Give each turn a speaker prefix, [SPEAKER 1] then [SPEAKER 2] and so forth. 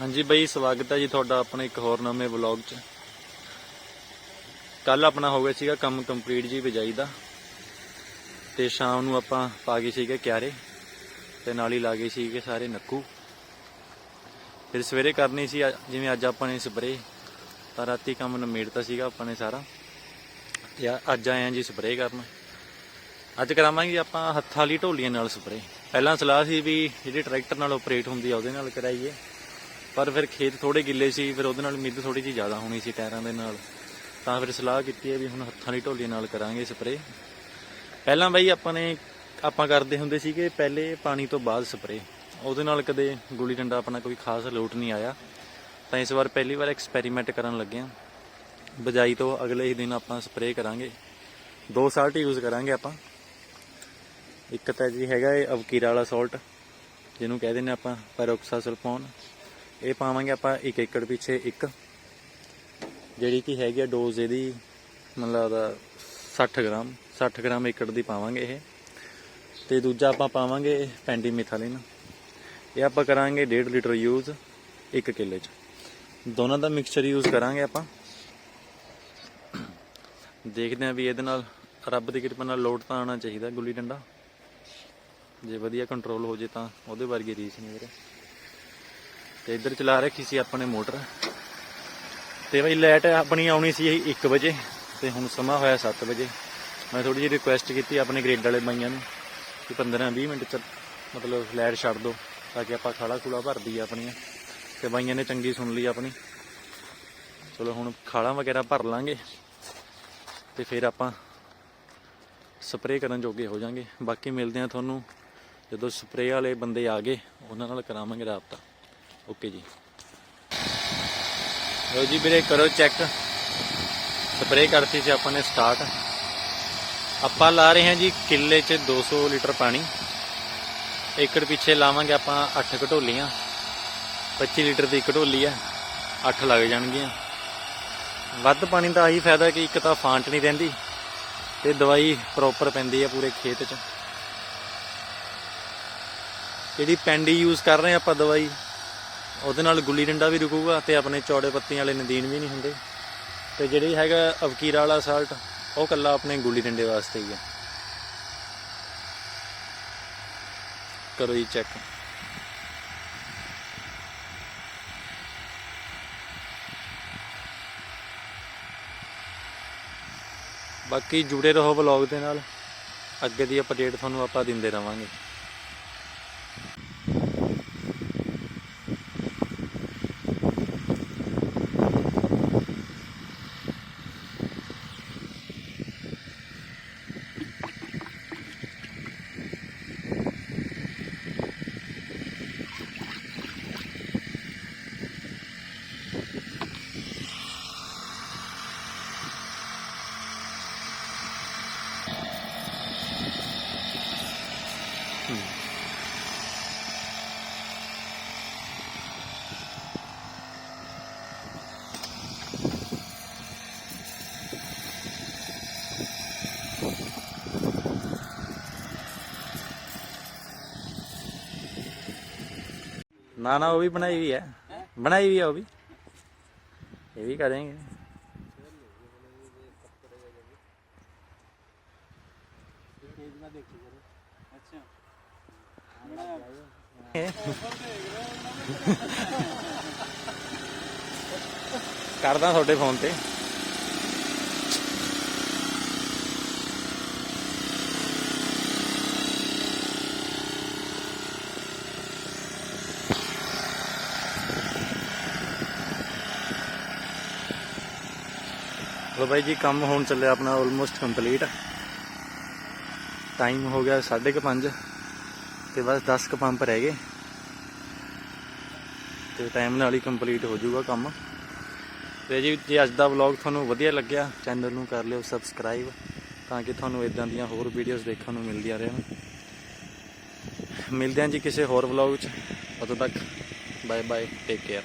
[SPEAKER 1] ਹਾਂਜੀ ਬਈ, ਸਵਾਗਤ ਹੈ ਜੀ ਤੁਹਾਡਾ ਆਪਣੇ ਇੱਕ ਹੋਰ ਨਵੇਂ ਵਲੌਗ 'ਚ। ਕੱਲ ਆਪਣਾ ਹੋ ਗਿਆ ਸੀਗਾ ਕੰਮ ਕੰਪਲੀਟ ਜੀ ਬਿਜਾਈ ਦਾ। ਤੇ ਸ਼ਾਮ ਨੂੰ ਆਪਾਂ ਪਾ ਗਏ ਸੀਗੇ ਕਿਆਰੇ ਤੇ ਨਾਲ ਹੀ ਲਾ ਗਏ ਸੀਗੇ ਸਾਰੇ ਨੱਕੂ। ਫਿਰ ਸਵੇਰੇ ਕਰਨੀ ਸੀ ਜਿਵੇਂ ਅੱਜ ਆਪਾਂ ਨੇ ਸਪਰੇ ਤਾਂ ਰਾਤੀ ਕੰਮ ਨਮੇੜਤਾ ਸੀਗਾ ਆਪਾਂ ਨੇ ਸਾਰਾ। ਤੇ ਅੱਜ ਆਏ ਆ ਜੀ ਸਪਰੇ ਕਰਨ। ਅੱਜ ਕਰਾਵਾਂਗੇ ਆਪਾਂ ਹੱਥਾਂ ਵਾਲੀ ਢੋਲੀਆਂ ਨਾਲ ਸਪਰੇ ਪਹਿਲਾਂ ਸਲਾਹ ਸੀ ਵੀ ਜਿਹੜੀ ਟਰੈਕਟਰ ਨਾਲ ਆਪਰੇਟ ਹੁੰਦੀ ਆ, ਉਹਦੇ ਨਾਲ ਕਰਾਈਏ। ਪਰ ਫਿਰ ਖੇਤ ਥੋੜੇ ਗਿੱਲੇ ਸੀ, ਫਿਰ ਉਹਦੇ ਨਾਲ ਮਿੱਦ ਥੋੜੀ ਜਿਹੀ ਜ਼ਿਆਦਾ ਹੋਣੀ ਸੀ ਟਾਇਰਾਂ ਦੇ ਨਾਲ। ਤਾਂ ਫਿਰ ਸਲਾਹ ਕੀਤੀ ਹੈ ਵੀ ਹੁਣ ਹੱਥਾਂ ਦੀ ਢੋਲੀ ਨਾਲ ਕਰਾਂਗੇ ਸਪਰੇ ਪਹਿਲਾਂ ਬਈ ਆਪਾਂ ਨੇ, ਆਪਾਂ ਕਰਦੇ ਹੁੰਦੇ ਸੀਗੇ ਪਹਿਲੇ ਪਾਣੀ ਤੋਂ ਬਾਅਦ ਸਪਰੇ ਉਹਦੇ ਨਾਲ ਕਦੇ ਗੁੱਲੀ ਡੰਡਾ ਆਪਣਾ ਕੋਈ ਖਾਸ ਲੋਟ ਨਹੀਂ ਆਇਆ। ਤਾਂ ਇਸ ਵਾਰ ਪਹਿਲੀ ਵਾਰ ਐਕਸਪੈਰੀਮੈਂਟ ਕਰਨ ਲੱਗੇ ਹਾਂ। ਬਜਾਈ ਤੋਂ ਅਗਲੇ ਹੀ ਦਿਨ ਆਪਾਂ ਸਪਰੇ ਕਰਾਂਗੇ। ਦੋ ਸਾਲਟ ਯੂਜ਼ ਕਰਾਂਗੇ ਆਪਾਂ। ਇੱਕ ਤਾਂ ਜੀ ਹੈਗਾ ਇਹ ਅਵਕੀਰਾ ਵਾਲਾ ਸਾਲਟ, ਜਿਹਨੂੰ ਕਹਿੰਦੇ ਨੇ ਆਪਾਂ ਪੈਰੋਕਸਾਸਲਫੋਨ ਇਹ ਪਾਵਾਂਗੇ ਆਪਾਂ 1 ਏਕੜ ਪਿੱਛੇ ਇੱਕ, ਜਿਹੜੀ ਕਿ ਹੈਗੀ ਆ ਡੋਜ਼ ਇਹਦੀ ਮਤਲਬ ਲੱਗਦਾ 60 ਗ੍ਰਾਮ 60 ਗ੍ਰਾਮ ਏਕੜ ਦੀ ਪਾਵਾਂਗੇ ਇਹ। ਤੇ ਦੂਜਾ ਆਪਾਂ ਪਾਵਾਂਗੇ ਪੈਂਡੀਮਿਥਾਲਿਨ। ਇਹ ਆਪਾਂ ਕਰਾਂਗੇ 1.5 ਲੀਟਰ ਯੂਜ਼ 1 ਕਿੱਲੇ ਚ। ਦੋਨਾਂ ਦਾ ਮਿਕਸਚਰ ਯੂਜ਼ ਕਰਾਂਗੇ ਆਪਾਂ। ਦੇਖਦੇ ਆਂ ਵੀ ਇਹਦੇ ਨਾਲ ਰੱਬ ਦੀ ਕਿਰਪਾ ਨਾਲ ਲੋਡ ਤਾਂ ਆਉਣਾ ਚਾਹੀਦਾ ਗੁੱਲੀ ਡੰਡਾ। ਜੇ ਵਧੀਆ ਕੰਟਰੋਲ ਹੋ ਜੇ ਤਾਂ ਉਹਦੇ ਵਰਗੀ ਰੀਸ ਨਹੀਂ ਵੀਰੇ। ਤੇ ਇੱਧਰ ਚਲਾ ਰੱਖੀ ਸੀ ਆਪਣੇ ਮੋਟਰ। ਤੇ ਬਈ ਲਾਈਟ ਆਪਣੀ ਆਉਣੀ ਸੀ 1 ਵਜੇ, ਤੇ ਹੁਣ ਸਮਾਂ ਹੋਇਆ 7 ਵਜੇ। ਮੈਂ ਥੋੜੀ ਜਿਹੀ ਰਿਕੁਐਸਟ ਕੀਤੀ ਆਪਣੇ ਗ੍ਰੇਡ ਵਾਲੇ ਬਾਈਆਂ ਨੂੰ ਕਿ 15-20 ਮਿੰਟ ਚ ਮਤਲਬ ਲਾਈਟ ਛੱਡ ਦਿਓ ਤਾਂ ਕਿ ਆਪਾਂ ਖਾਲਾ ਖੂਲਾ ਭਰ ਦਈਏ ਆਪਣੀਆਂ। ਤੇ ਬਾਈਆਂ ਨੇ ਚੰਗੀ ਸੁਣ ਲਈ ਆਪਣੀ। ਚਲੋ ਹੁਣ ਖਾਲਾਂ ਵਗੈਰਾ ਭਰ ਲਾਂਗੇ, ਤੇ ਫਿਰ ਆਪਾਂ ਸਪਰੇਅ ਕਰਨ ਜੋਗੇ ਹੋ ਜਾਾਂਗੇ। ਬਾਕੀ ਮਿਲਦੇ ਆ ਤੁਹਾਨੂੰ ਜਦੋਂ ਸਪਰੇਅ ਵਾਲੇ ਬੰਦੇ ਆ ਗਏ, ਉਹਨਾਂ ਨਾਲ ਕਰਾਵਾਂਗੇ ਰਾਬਤਾ। ਓਕੇ ਜੀ। ਲੋ ਜੀ ਵੀਰੇ, ਕਰੋ ਚੈੱਕ ਸਪਰੇਅ ਕਰਤੀ ਸੀ ਆਪਾਂ ਨੇ ਸਟਾਰਟ ਆਪਾਂ ਲਾ ਰਹੇ ਹਾਂ ਜੀ ਕਿੱਲੇ 'ਚ 200 ਲੀਟਰ ਪਾਣੀ। ਏਕੜ ਪਿੱਛੇ ਲਾਵਾਂਗੇ ਆਪਾਂ 8 ਘਟੋਲੀਆਂ। 25 ਲੀਟਰ ਦੀ ਘਟੋਲੀ ਹੈ 8 ਲੱਗ ਜਾਣਗੀਆਂ। ਵੱਧ ਪਾਣੀ ਦਾ ਆਹੀ ਫਾਇਦਾ ਕਿ ਇੱਕ ਤਾਂ ਫਾਂਟ ਨਹੀਂ ਰਹਿੰਦੀ ਤੇ ਦਵਾਈ ਪ੍ਰੋਪਰ ਪੈਂਦੀ ਹੈ ਪੂਰੇ ਖੇਤ 'ਚ। ਜਿਹੜੀ ਪੈਂਡੀ ਯੂਜ਼ ਕਰ ਰਹੇ ਆਪਾਂ ਦਵਾਈ ਉਹਦੇ ਨਾਲ ਗੁੱਲੀ ਡੰਡਾ ਵੀ ਰੁਕੂਗਾ ਤੇ ਆਪਣੇ ਚੌੜੇ ਪੱਤੀਆਂ ਵਾਲੇ ਨਦੀਨ ਵੀ ਨਹੀਂ ਹੁੰਦੇ। ਤੇ ਜਿਹੜੀ ਹੈਗਾ ਅਵਕੀਰਾ ਵਾਲਾ ਸਾਲਟ ਉਹ ਕੱਲਾ ਆਪਣੇ ਗੁੱਲੀ ਡੰਡੇ ਵਾਸਤੇ ਹੀ ਹੈ। ਕਰੋ ਜੀ ਚੈੱਕ ਬਾਕੀ ਜੁੜੇ ਰਹੋ ਵਲੌਗ ਦੇ ਨਾਲ। ਅੱਗੇ ਦੀ ਅਪਡੇਟ ਤੁਹਾਨੂੰ ਆਪਾਂ ਦਿੰਦੇ ਰਵਾਂਗੇ। ना ना वो भी बनाई हुई है बनाई हुई है वो भी ये भी करेंगे ਕਰਦਾ ਤੁਹਾਡੇ ਫੋਨ ਤੇ ਲੋ ਬਾਈ ਜੀ, ਕੰਮ ਹੋਣ ਚੱਲਿਆ ਆਪਣਾ ਆਲਮੋਸਟ ਕੰਪਲੀਟ ਟਾਈਮ ਹੋ ਗਿਆ 5:30 ਤੇ ਬਸ 10 ਕ ਪੰਪ ਰਹਿ ਗਏ। ਤੇ ਟਾਈਮ ਨਾਲ ਹੀ ਕੰਪਲੀਟ ਹੋ ਜਾਊਗਾ ਕੰਮ। ਤੇ ਜੀ, ਜੇ ਅੱਜ ਦਾ ਵਲੌਗ ਤੁਹਾਨੂੰ ਵਧੀਆ ਲੱਗਿਆ ਚੈਨਲ ਨੂੰ ਕਰ ਲਿਓ ਸਬਸਕ੍ਰਾਈਬ ਤਾਂ ਕਿ ਤੁਹਾਨੂੰ ਇਦਾਂ ਦੀਆਂ ਹੋਰ ਵੀਡੀਓਜ਼ ਦੇਖਣ ਨੂੰ ਮਿਲਦੀਆਂ ਰਹਿਣ। ਮਿਲਦੇ ਹਾਂ ਜੀ ਕਿਸੇ ਹੋਰ ਵਲੌਗ 'ਚ। ਉਦੋਂ ਤੱਕ ਬਾਏ ਬਾਏ ਟੇਕ ਕੇਅਰ